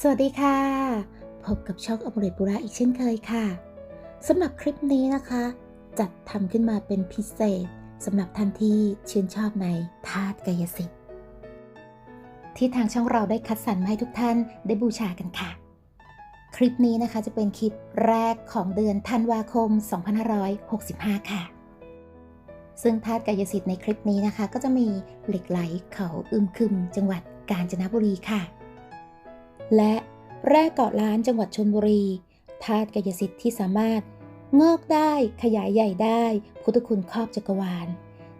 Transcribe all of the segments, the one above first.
สวัสดีค่ะ พบกับช่องอมริตบุระอีกเช่นเคยค่ะสำหรับคลิปนี้นะคะ จัดทำขึ้นมาเป็นพิเศษสำหรับท่านที่ชื่นชอบในธาตุกายสิทธิ์ที่ทางช่องเราได้คัดสรรมาให้ทุกท่านได้บูชากันค่ะ คลิปนี้นะคะจะเป็นคลิปแรกของเดือนธันวาคม 2565 ค่ะ ซึ่งธาตุกายสิทธิ์ในคลิปนี้นะคะ ก็จะมีเหล็กไหลเขาอึมคึม จังหวัดกาญจนบุรีค่ะ และแร่เกาะล้านจังหวัดชนบุรีธาตุกายสิทธิ์ที่สามารถงอกได้ขยายใหญ่ได้พุทธคุณครอบจักรวาล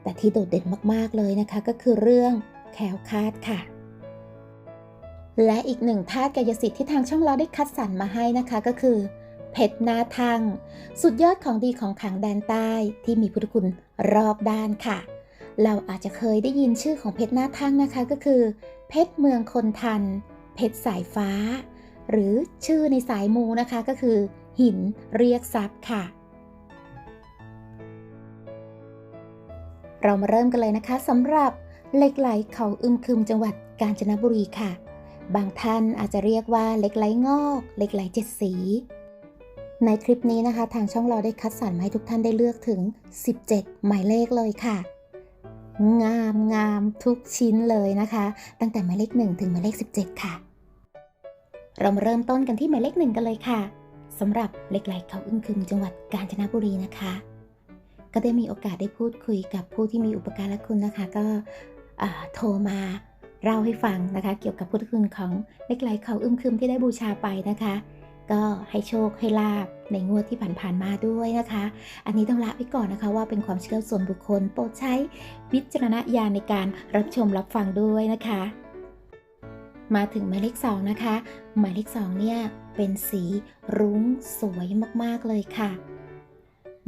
แต่ที่โดดเด่นมากๆเลยนะคะก็คือเรื่องแขวคาดค่ะ และอีกหนึ่งธาตุกายสิทธิ์ที่ทางช่องเราได้คัดสรรมาให้นะคะก็คือ เพชรนาทัง สุดยอดของดีของขังแดนใต้ที่มีพุทธคุณรอบด้านค่ะ เราอาจจะเคยได้ยินชื่อของเพชรนาทังนะคะก็คือ เพชรเมืองคนทันเเพชรสายฟ้า หรือชื่อในสายมูนะคะก็คือ หินเรียกทรัพย์ค่ะ เรามาเริ่มกันเลยนะคะสำหรับเหล็กไหลเขาอึมครึมจังหวัดกาญจนบุรีค่ะ บางท่านอาจจะเรียกว่าเหล็กไหลงอกเหล็กไหลเจ็ดสีในคลิปนี้นะคะ ทางช่องเราได้คัดสรรมาให้ทุกท่านได้เลือกถึง 17 หมายเลขเลยค่ะ งามงามทุกชิ้นเลยนะคะ ตั้งแต่หมายเลข 1 ถึงหมายเลข 17 ค่ะ เรามาเริ่มต้นกันที่หมายเลขหนึ่งกันเลยค่ะสำหรับเหล็กไหลเขาอึ้งคึมจังหวัดกาญจนบุรีนะคะ ก็ได้มีโอกาสได้พูดคุยกับผู้ที่มีอุปการะคุณนะคะ ก็โทรมาเล่าให้ฟังนะคะ เกี่ยวกับพุทธคุณของเหล็กไหลเขาอึ้งคึมที่ได้บูชาไปนะคะ ก็ให้โชคให้ลาบในงวดที่ผ่านๆมาด้วยนะคะ อันนี้ต้องละไว้ก่อนนะคะว่าเป็นความเชื่อส่วนบุคคล โปรดใช้วิจารณญาณในการรับชมรับฟังด้วยนะคะ มาถึงหมายเลขสองนะคะ หมายเลขสองเนี่ยเป็นสีรุ้งสวยมากๆเลยค่ะ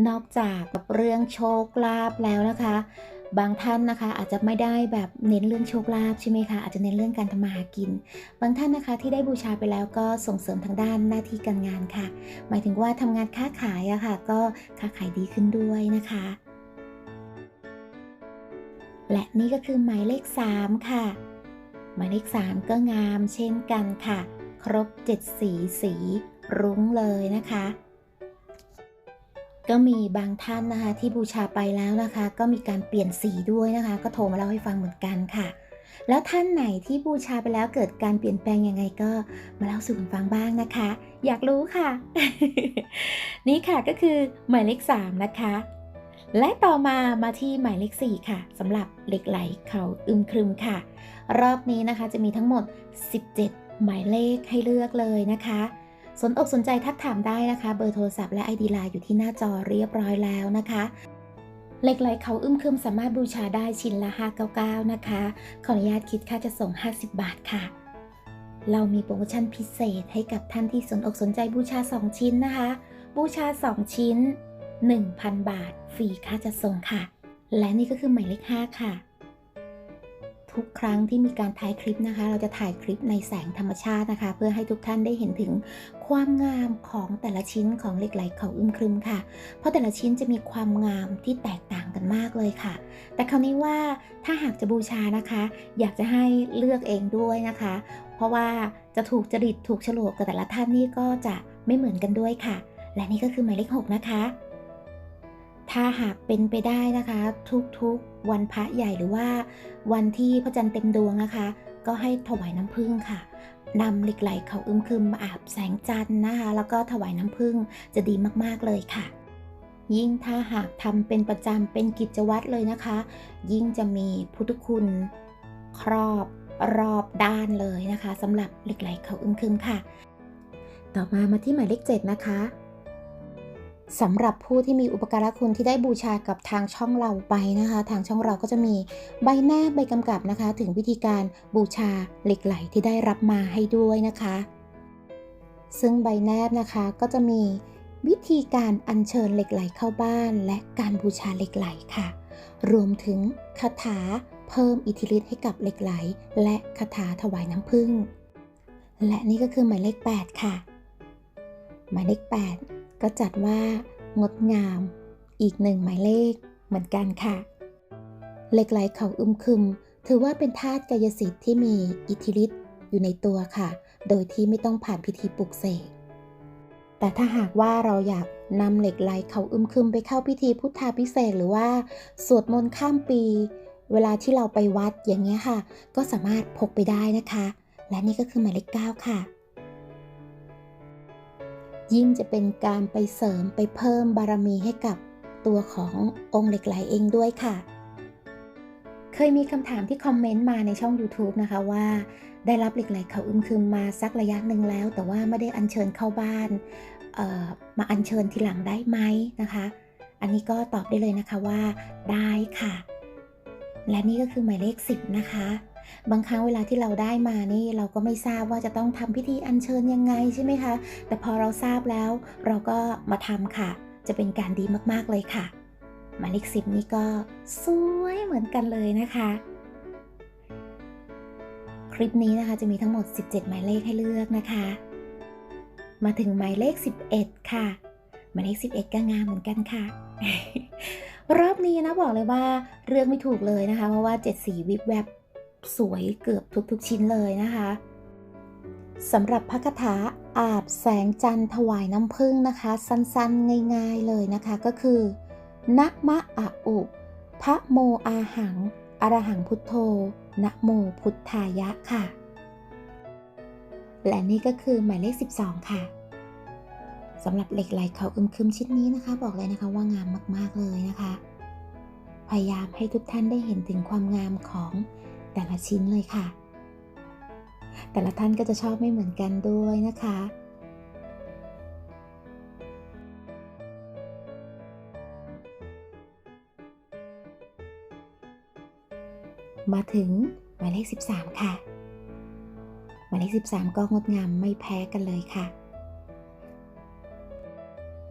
นอกจากเรื่องโชคลาภแล้วนะคะ บางท่านนะคะ อาจจะไม่ได้แบบเน้นเรื่องโชคลาภใช่ไหมคะอาจจะเน้นเรื่องการทำมาหากิน บางท่านนะคะที่ได้บูชาไปแล้วก็ส่งเสริมทางด้านหน้าที่การงานค่ะ หมายถึงว่าทำงานค้าขายอะค่ะ ก็ค้าขายดีขึ้นด้วยนะคะ และนี่ก็คือหมายเลข 3 ค่ะ หมายเลข 3 ก็งามเช่นกันค่ะ ครบ 7 สีสีรุ้งเลยนะคะ ก็มีบางท่านนะคะที่บูชาไปแล้วนะคะ ก็มีการเปลี่ยนสีด้วยนะคะ ก็โทรมาเล่าให้ฟังเหมือนกันค่ะ แล้วท่านไหนที่บูชาไปแล้วเกิดการเปลี่ยนแปลงยังไงก็มาเล่าสู่กันฟังบ้างนะคะ อยากรู้ค่ะ นี่ค่ะก็คือหมายเลข3นะคะ และต่อมามาที่หมายเลข4ค่ะสำหรับเหล็กไหลเขาอึมครึมค่ะ รอบนี้นะคะจะมีทั้งหมด 17 หมายเลขให้เลือกเลยนะคะ สนอกสนใจทักถามได้นะคะ เบอร์โทรศัพท์และ ID ไลน์อยู่ที่หน้าจอเรียบร้อยแล้วนะคะเหล็กไหลเขาอึมครึมสามารถบูชาได้ชิ้นละ 599 นะคะ ขออนุญาตคิดค่าจะส่ง 50 บาทค่ะ เรามีโปรโมชั่นพิเศษให้กับท่านที่สนอกสนใจบูชา 2 ชิ้นนะคะ บูชา 2 ชิ้น 1,000 บาท ฟรีค่าจะส่งค่ะ และนี่ก็คือหมายเลข 5 ค่ะ ทุกครั้งที่มีการถ่ายคลิปนะคะ เราจะถ่ายคลิปในแสงธรรมชาตินะคะ เพื่อให้ทุกท่านได้เห็นถึงความงามของแต่ละชิ้นของเหล็กไหลเขาอึมครึมค่ะ เพราะแต่ละชิ้นจะมีความงามที่แตกต่างกันมากเลยค่ะ แต่คราวนี้ว่าถ้าหากจะบูชานะคะ อยากจะให้เลือกเองด้วยนะคะ เพราะว่าจะถูกจริตถูกฉลกกับแต่ละท่านนี่ก็จะไม่เหมือนกันด้วยค่ะ และนี่ก็คือหมายเลข6นะคะ ถ้าหากเป็นไปได้นะคะ ทุกๆวันพระใหญ่หรือว่า วันที่พระจันทร์เต็มดวงนะคะ ก็ให้ถวายน้ำผึ้งค่ะนำเหล็กไหลเขาอึมครึมมาอาบแสงจันทร์นะคะ แล้วก็ถวายน้ำผึ้งจะดีมากๆเลยค่ะ ยิ่งถ้าหากทำเป็นประจำเป็นกิจวัตรเลยนะคะ ยิ่งจะมีพุทธคุณครอบรอบด้านเลยนะคะสำหรับเหล็กไหลเขาอึมครึมค่ะ ต่อมามาที่หมายเลข7นะคะ สำหรับผู้ที่มีอุปการะคุณที่ได้บูชากับทางช่องเราไปนะคะ ทางช่องเราก็จะมีใบแนบใบกำกับนะคะ ถึงวิธีการบูชาเหล็กไหลที่ได้รับมาให้ด้วยนะคะ ซึ่งใบแนบนะคะก็จะมีวิธีการอัญเชิญเหล็กไหลเข้าบ้าน และการบูชาเหล็กไหลค่ะ รวมถึงคาถาเพิ่มอิทธิฤทธิ์ให้กับเหล็กไหล และคาถาถวายน้ำผึ้งและนี่ก็คือหมายเลข 8 ค่ะ หมายเลข 8 ก็จัดว่างดงาม อีกหนึ่งหมายเลขเหมือนกันค่ะ เหล็กไหลเขาอึมครึม ถือว่าเป็นธาตุกายสิทธิ์ที่มีอิทธิฤทธิ์อยู่ในตัวค่ะ โดยที่ไม่ต้องผ่านพิธีปลุกเสกแต่ถ้าหากว่าเราอยากนำเหล็กไหลเขาอึมครึมไปเข้าพิธีพุทธาพิเศษหรือว่าสวดมนต์ข้ามปี เวลาที่เราไปวัดอย่างเงี้ยค่ะ ก็สามารถพกไปได้นะคะ และนี่ก็คือหมายเลข9ค่ะ ยิ่งจะเป็นการไปเสริมไปเพิ่มบารมีให้กับตัวขององค์เหล็กไหลเองด้วยค่ะ เคยมีคำถามที่คอมเมนต์มาในช่อง YouTube นะคะว่า ได้รับเหล็กไหลเขาอึมครึมมาสักระยะหนึ่งแล้ว แต่ว่าไม่ได้อัญเชิญเข้าบ้านมาอัญเชิญทีหลังได้ไหมนะคะ อันนี้ก็ตอบได้เลยนะคะว่าได้ค่ะ และนี่ก็คือหมายเลข 10 นะคะ บางครั้งเวลาที่เราได้มานี่เราก็ไม่ทราบว่าจะต้องทำพิธีอัญเชิญยังไงใช่ไหมคะ แต่พอเราทราบแล้วเราก็มาทำค่ะ จะเป็นการดีมากๆเลยค่ะหมายเลข10นี่ก็สวยเหมือนกันเลยนะคะ คลิปนี้นะคะจะมีทั้งหมด 17 หมายเลขให้เลือกนะคะ มาถึงหมายเลข 11 ค่ะ หมายเลข 11 ก็งามเหมือนกันค่ะ รอบนี้นะบอกเลยว่าเลือกไม่ถูกเลยนะคะ เพราะว่า 7 สีวิบแวบ สวยเกือบทุกๆชิ้นเลยนะคะสำหรับพระคาถาอาบแสงจันทร์ถวายน้ำผึ้งนะคะ สั้นๆง่ายๆเลยนะคะก็คือนะมะอะอุพระโมอาหังอรหังพุทโธนะโมพุทธายะค่ะ และนี่ก็คือหมายเลข 12 ค่ะสำหรับเหล็กไหลเขาอึมครึมชิ้นนี้นะคะ บอกเลยนะคะว่างามมากๆเลยนะคะ พยายามให้ทุกท่านได้เห็นถึงความงามของ แต่ละชิ้นเลยค่ะ แต่ละท่านก็จะชอบไม่เหมือนกันด้วยนะคะมาถึงหมายเลข 13 ค่ะ หมายเลข 13 ก็งดงามไม่แพ้กันเลยค่ะ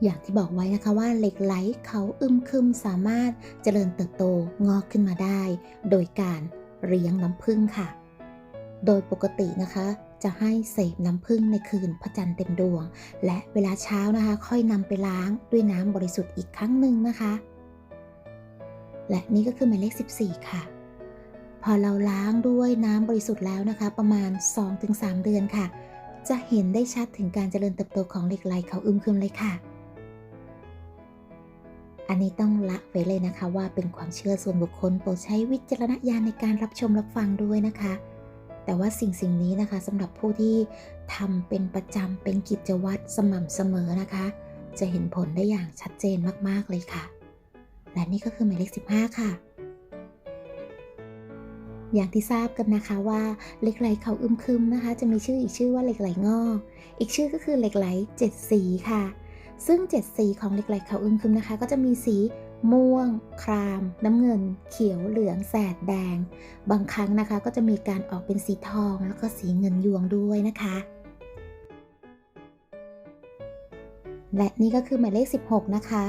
อย่างที่บอกไว้นะคะว่าเหล็กไหลเขาอึมครึมสามารถเจริญเติบโตงอกขึ้นมาได้ โดยการ เลี้ยงน้ำผึ้งค่ะ โดยปกตินะคะจะให้เสพน้ำผึ้งในคืนพระจันทร์เต็มดวง และเวลาเช้านะคะ ค่อยนำไปล้างด้วยน้ำบริสุทธิ์อีกครั้งหนึ่งนะคะ และนี่ก็คือหมายเลข 14 ค่ะ พอเราล้างด้วยน้ำบริสุทธิ์แล้วนะคะ ประมาณ 2-3 เดือนค่ะ จะเห็นได้ชัดถึงการเจริญเติบโตของเหล็กไหลเขาอึมครึมเลยค่ะ อันนี้ต้องละไว้เลยนะคะว่าเป็นความเชื่อส่วนบุคคลโปรดใช้วิจารณญาณในการรับชมรับฟังด้วยนะคะ แต่ว่าสิ่งสิ่งนี้นะคะสำหรับผู้ที่ทำเป็นประจำเป็นกิจวัตรสม่ำเสมอนะคะ จะเห็นผลได้อย่างชัดเจนมากๆเลยค่ะ และนี่ก็คือหมายเลข 15 ค่ะอย่างที่ทราบกันนะคะว่าเหล็กไหลเขาอึมครึมนะคะ จะมีชื่ออีกชื่อว่าเหล็กไหลงอก อีกชื่อก็คือเหล็กไหลเจ็ดสีค่ะ ซึ่งเจ็ดสีของเหล็กไหลเขาอึมครึมนะคะ ก็จะมีสีม่วง คราม น้ำเงิน เขียวเหลือง แสดแดง บางครั้งนะคะก็จะมีการออกเป็นสีทอง แล้วก็สีเงินยวงด้วยนะคะ และนี่ก็คือหมายเลข 16 นะคะ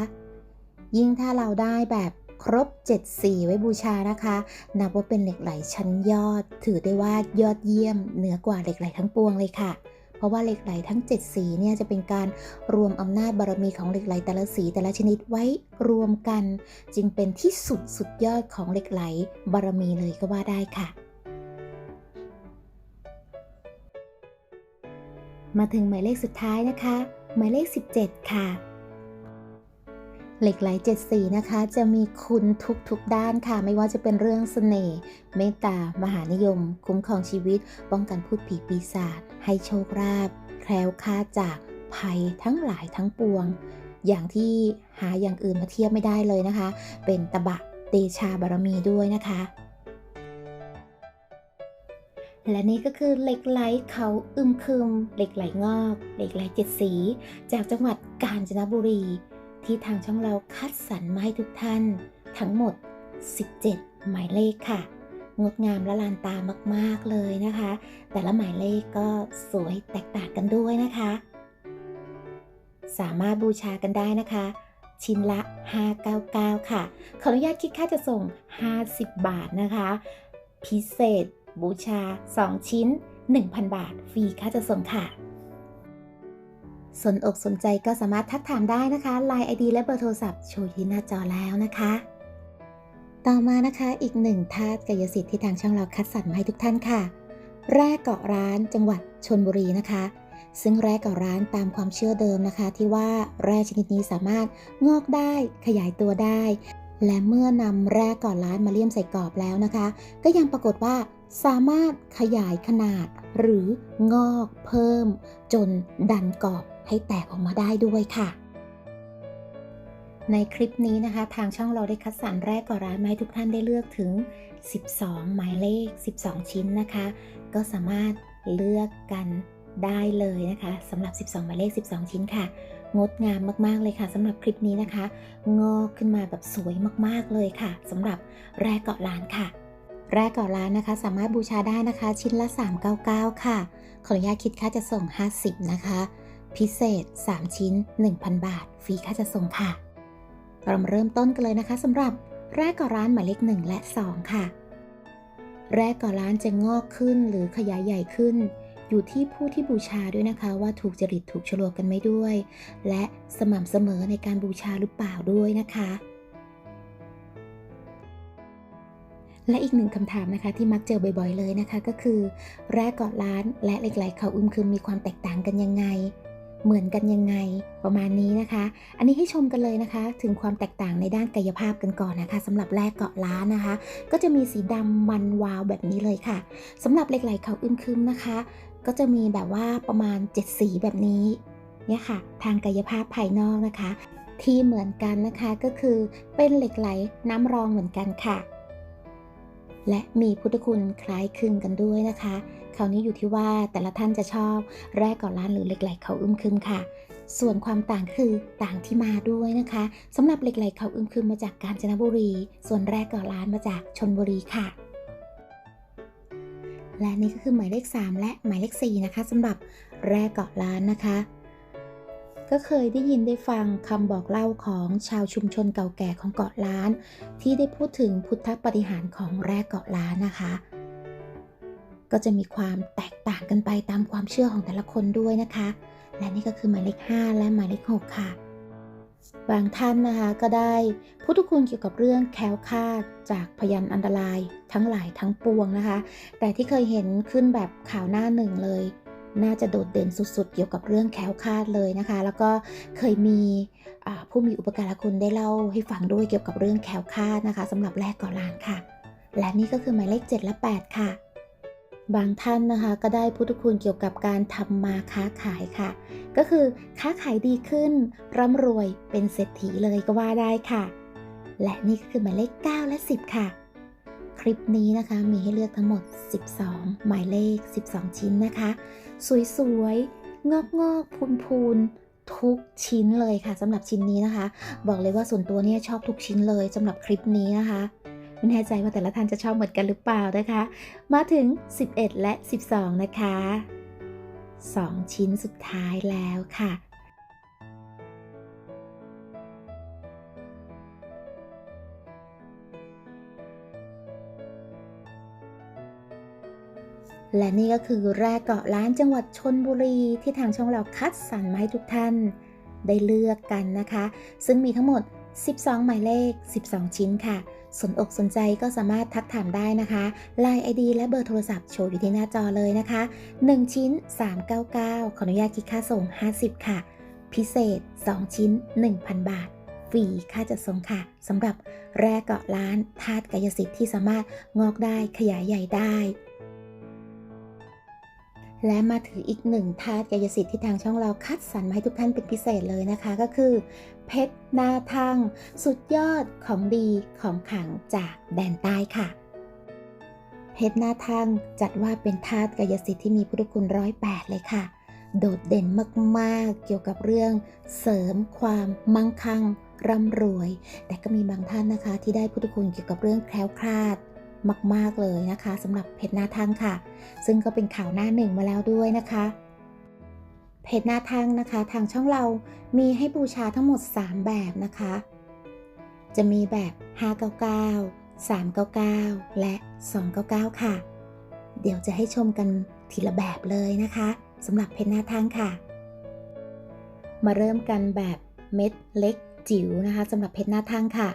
ยิ่งถ้าเราได้แบบครบ 7 สีไว้บูชานะคะ นับว่าเป็นเหล็กไหลชั้นยอด ถือได้ว่ายอดเยี่ยม เหนือกว่าเหล็กไหลทั้งปวงเลยค่ะ เพราะว่าเหล็กไหลทั้ง 7 สีเนี่ยจะเป็นการรวมอำนาจบารมีของเหล็กไหลแต่ละสีแต่ละชนิดไว้รวมกัน จึงเป็นที่สุดสุดยอดของเหล็กไหลบารมีเลยก็ว่าได้ค่ะ มาถึงหมายเลขสุดท้ายนะคะ หมายเลข 17 ค่ะเหล็กไหลเจ็ดสีนะคะจะมีคุณทุกๆด้านค่ะ ไม่ว่าจะเป็นเรื่องเสน่ห์เมตตามหานิยม คุ้มครองชีวิต ป้องกันพูดผีปีศาจ ให้โชคลาภแคล้วคลาดจากภัยทั้งหลายทั้งปวง อย่างที่หาอย่างอื่นมาเทียบไม่ได้เลยนะคะ เป็นตบะเตชาบารมีด้วยนะคะ และนี่ก็คือเหล็กไหลเขาอึมครึมเหล็กไหลงอก เหล็กไหลเจ็ดสี จากจังหวัดกาญจนบุรี ที่ทางช่องเราคัดสรรมาให้ทุกท่าน ทั้งหมด 17 หมายเลขค่ะ งดงามและลานตามากๆเลยนะคะ แต่ละหมายเลขก็สวยแตกต่างกันด้วยนะคะ สามารถบูชากันได้นะคะ ชิ้นละ 599 ค่ะ ขออนุญาตคิดค่าจะส่ง 50 บาทนะคะ พิเศษ บูชา 2 ชิ้น 1,000 บาท ฟรีค่าจะส่งค่ะสนอกสนใจก็สามารถทักถามได้นะคะ Line ID และเบอร์โทรศัพท์โชว์ที่หน้าจอแล้วนะคะ ต่อมานะคะอีกหนึ่งธาตุกายสิทธิ์ที่ทางช่องเราคัดสรรมาให้ทุกท่านค่ะ แร่เกาะร้านจังหวัดชนบุรีนะคะ ซึ่งแร่เกาะร้านตามความเชื่อเดิมนะคะ ที่ว่าแร่ชนิดนี้สามารถงอกได้ขยายตัวได้ และเมื่อนำแร่เกาะร้านมาเลี่ยมใส่กรอบแล้วนะคะ ก็ยังปรากฏว่าสามารถขยายขนาดหรืองอกเพิ่ม จนดันกรอบให้แตกออกมาได้ด้วยค่ะ ในคลิปนี้นะคะ ทางช่องเราได้คัดสรรแรกก่อร้านมาให้ทุกท่านได้เลือกถึง 12 หมายเลข 12 ชิ้นนะคะ ก็สามารถเลือกกันได้เลยนะคะสำหรับ 12 หมายเลข 12 ชิ้นค่ะ งดงามมากๆเลยค่ะสำหรับคลิปนี้นะคะ งอกขึ้นมาแบบสวยมากๆเลยค่ะสำหรับแรกเกาะร้านค่ะ แรกเกาะร้านนะคะ สามารถบูชาได้นะคะ ชิ้นละ 399 ค่ะ ขออนุญาตคิดค่าจะส่ง 50 นะคะ พิเศษ 3 ชิ้น 1,000 บาท ฟรีค่าจะส่งค่ะ เรามาเริ่มต้นกันเลยนะคะสำหรับแรกก่อร้านหมายเลข1และ 2 ค่ะ แรกก่อร้านจะงอกขึ้นหรือขยายใหญ่ขึ้น อยู่ที่ผู้ที่บูชาด้วยนะคะ ว่าถูกจริตถูกฉลกกันไหมด้วย และสม่ำเสมอในการบูชาหรือเปล่าด้วยนะคะ และอีกหนึ่งคำถามนะคะที่มักเจอบ่อยๆเลยนะคะ ก็คือ แรกเกาะร้านและเหล็กไหลเขาอึมครึมมีความแตกต่างกันยังไง เหมือนกันยังไงประมาณนี้นะคะ อันนี้ให้ชมกันเลยนะคะ ถึงความแตกต่างในด้านกายภาพกันก่อนนะคะสำหรับแรกเกาะล้านนะคะ ก็จะมีสีดำมันวาวแบบนี้เลยค่ะสำหรับเหล็กไหลเขาอึมครึมนะคะ ก็จะมีแบบว่าประมาณ 7 สีแบบนี้เนี่ยค่ะ ทางกายภาพภายนอกนะคะ ที่เหมือนกันนะคะก็คือเป็นเหล็กไหลน้ำรองเหมือนกันค่ะ และมีพุทธคุณคล้ายคลึงกันด้วยนะคะ คราวนี้อยู่ที่ว่าแต่ละท่านจะชอบแรกก่อนล้านหรือเหล็กไหลเขาอึมครึมค่ะ ส่วนความต่างคือต่างที่มาด้วยนะคะสำหรับเหล็กไหลเขาอึมครึมมาจากกาญจนบุรี ส่วนแรกก่อนล้านมาจากชนบุรีค่ะ และนี่ก็คือหมายเลข 3 และหมายเลข 4 นะคะสำหรับแรกเกาะล้านนะคะก็เคยได้ยินได้ฟังคำบอกเล่าของชาวชุมชนเก่าแก่ของเกาะล้าน ที่ได้พูดถึงพุทธปฏิหารของแรกเกาะล้านนะคะ ก็จะมีความแตกต่างกันไปตามความเชื่อของแต่ละคนด้วยนะคะ และนี่ก็คือหมายเลข 5 และหมายเลข 6 ค่ะ บางท่านนะคะก็ได้พุทธคุณเกี่ยวกับเรื่องแคล้วคลาดจากพยันอันตรายทั้งหลายทั้งปวงนะคะ แต่ที่เคยเห็นขึ้นแบบข่าวหน้าหนึ่งเลย น่าจะโดดเด่นสุดๆ เกี่ยวกับเรื่องแคล้วคลาดเลยนะคะ แล้วก็เคยมีผู้มีอุปการะคุณได้เล่าให้ฟังด้วยเกี่ยวกับเรื่องแคล้วคลาดนะคะสำหรับแรกก่อนลานค่ะ และนี่ก็คือหมายเลข 7 และ 8 ค่ะ บางท่านนะคะก็ได้พุทธคุณเกี่ยวกับการทำมาค้าขายค่ะ ก็คือค้าขายดีขึ้น ร่ำรวยเป็นเศรษฐีเลยก็ว่าได้ค่ะ และนี่ก็คือหมายเลข 9 และ 10 ค่ะ คลิปนี้นะคะมีให้เลือกทั้งหมด 12 หมายเลข 12 ชิ้นนะคะ สวยๆ งอกงอกพูนพูนๆทุกชิ้นเลยค่ะสำหรับชิ้นนี้นะคะ บอกเลยว่าส่วนตัวเนี่ยชอบทุกชิ้นเลยสำหรับคลิปนี้นะคะ ไม่แน่ใจว่าแต่ละท่านจะชอบเหมือนกันหรือเปล่านะคะ มาถึง 11 และ 12 นะคะ 2 ชิ้นสุดท้ายแล้วค่ะและนี่ก็คือแรกเกาะล้านจังหวัดชนบุรีที่ทางช่องเราคัดสรรมาให้ทุกท่าน ได้เลือกกันนะคะ ซึ่งมีทั้งหมด 12 หมายเลข 12 ชิ้นค่ะ สนอกสนใจก็สามารถทักถามได้นะคะ Line ID และเบอร์โทรศัพท์โชว์อยู่ที่หน้าจอเลยนะคะ 1 ชิ้น 399 ขออนุญาตคิดค่าส่ง 50 ค่ะ พิเศษ 2 ชิ้น 1,000 บาทฟรีค่าจัดส่งค่ะสำหรับแร่เกาะล้านธาตุกายสิทธิ์ที่สามารถงอกได้ขยายใหญ่ได้ และมาถืออีกหนึ่งธาตุกายสิทธิ์ที่ทางช่องเราคัดสรรมาให้ทุกท่านเป็นพิเศษเลยนะคะ ก็คือ เพชรนาทังสุดยอดของดีของขลังจากแดนใต้ค่ะ เพชรนาทังจัดว่าเป็นธาตุกายสิทธิ์ที่มีพุทธคุณร้อยแปดเลยค่ะ โดดเด่นมากๆ เกี่ยวกับเรื่อง เสริมความมั่งคั่งร่ำรวย แต่ก็มีบางท่านนะคะที่ได้พุทธคุณเกี่ยวกับเรื่องแคล้วคลาด มาก ๆ เลยนะคะสำหรับเพชรนาทังค่ะ ซึ่งก็เป็นข่าวหน้าหนึ่งมาแล้วด้วยนะคะเพจหน้าทางนะคะ ทางช่องเรามีให้บูชาทั้งหมด 3 แบบนะคะ จะมีแบบ 599 399 และ 299 ค่ะ เดี๋ยวจะให้ชมกันทีละแบบเลยนะคะสำหรับเพจหน้าทางค่ะ มาเริ่มกันแบบเม็ดเล็กจิ๋วนะคะสำหรับเพชรหน้าทางค่ะ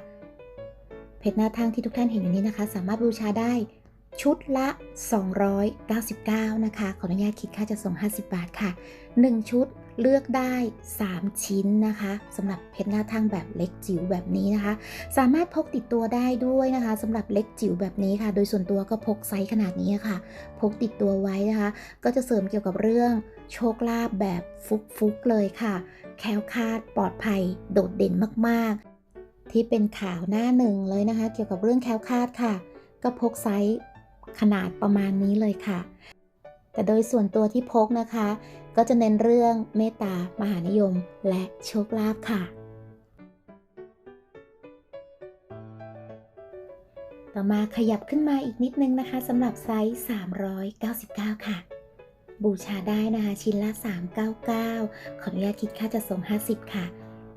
เพชรหน้าทางที่ทุกท่านเห็นอยู่นี้นะคะ สามารถบูชาได้ชุดละ 299 นะคะ ขออนุญาตคิดค่าจะส่ง 50 บาทค่ะ 1 ชุดเลือกได้ 3 ชิ้นนะคะสำหรับเพชรหน้าทั่งแบบเล็กจิ๋วแบบนี้นะคะ สามารถพกติดตัวได้ด้วยนะคะสำหรับเล็กจิ๋วแบบนี้ค่ะ โดยส่วนตัวก็พกไซส์ขนาดนี้ค่ะ พกติดตัวไว้นะคะ ก็จะเสริมเกี่ยวกับเรื่องโชคลาภแบบฟุกๆเลยค่ะ แคล้วคลาดปลอดภัยโดดเด่นมากๆ ที่เป็นข่าวหน้าหนึ่งเลยนะคะ เกี่ยวกับเรื่องแคลคาดค่ะ ก็พกไซส์ขนาดประมาณนี้เลยค่ะ แต่โดยส่วนตัวที่พกนะคะ ก็จะเน้นเรื่องเมตตามหานิยมและโชคลาภค่ะ ต่อมาขยับขึ้นมาอีกนิดนึงนะคะสำหรับไซส์ 399 ค่ะ บูชาได้นะคะ ชิ้นละ 399 ขออนุญาตคิดค่าจะส่ง 50 ค่ะ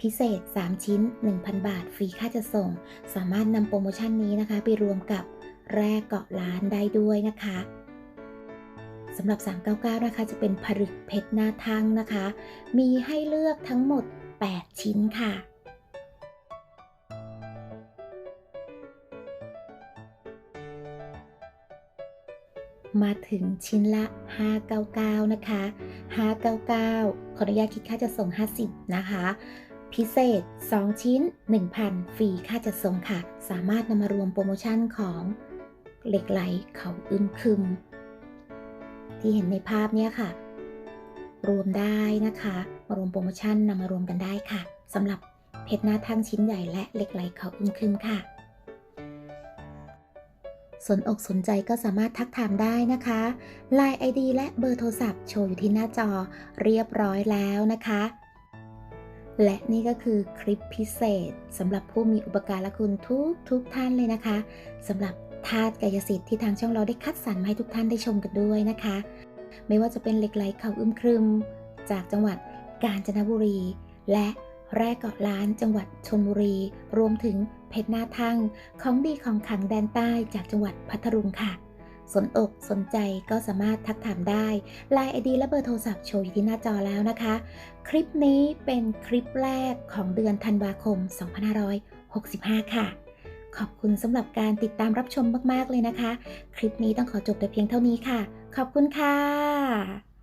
พิเศษ 3 ชิ้น 1,000 บาท ฟรีค่าจะส่ง สามารถนำโปรโมชั่นนี้นะคะ ไปรวมกับแร่เกาะล้านได้ด้วยนะคะสำหรับ 399 นะคะ จะเป็นผลึกเพชรหน้าทั่งนะคะ มีให้เลือกทั้งหมด 8 ชิ้นค่ะมาถึงชิ้นละ 599 นะคะ 599 ขออนุญาตคิดค่าจะส่ง 50 นะคะ พิเศษ 2 ชิ้น 1,000 ฟรีค่าจะส่งค่ะ สามารถนำมารวมโปรโมชั่นของเหล็กไหลเขาอึมครึม ที่เห็นในภาพเนี้ยค่ะ รวมได้นะคะ มารวมโปรโมชั่นนำมารวมกันได้ค่ะสำหรับเพชรหน้าทั่งชิ้นใหญ่และเหล็กไหลเขาอึมครึมค่ะ สนอกสนใจก็สามารถทักถามได้นะคะ Line ID และเบอร์โทรศัพท์โชว์อยู่ที่หน้าจอเรียบร้อยแล้วนะคะ และนี่ก็คือคลิปพิเศษสำหรับผู้มีอุปการะคุณทุกทุกท่านเลยนะคะสำหรับธาตุกายสิทธิ์ที่ทางช่องเราได้คัดสรรมาให้ทุกท่านได้ชมกันด้วยนะคะ ไม่ว่าจะเป็นเหล็กไหลเขาอึมครึม จากจังหวัดกาญจนบุรี และแร่เกาะล้านจังหวัดชนบุรี รวมถึงเพชรหน้าทั่งของดีของขังแดนใต้จากจังหวัดพัทลุงค่ะ สนอกสนใจก็สามารถทักถามได้ไลน์ไอดีและเบอร์โทรศัพท์โชว์อยู่ที่หน้าจอแล้วนะคะ คลิปนี้เป็นคลิปแรกของเดือนธันวาคม 2565 ค่ะ ขอบคุณสำหรับการติดตามรับชมมาก ๆ เลยนะคะ คลิปนี้ต้องขอจบแต่เพียงเท่านี้ค่ะ ขอบคุณค่ะ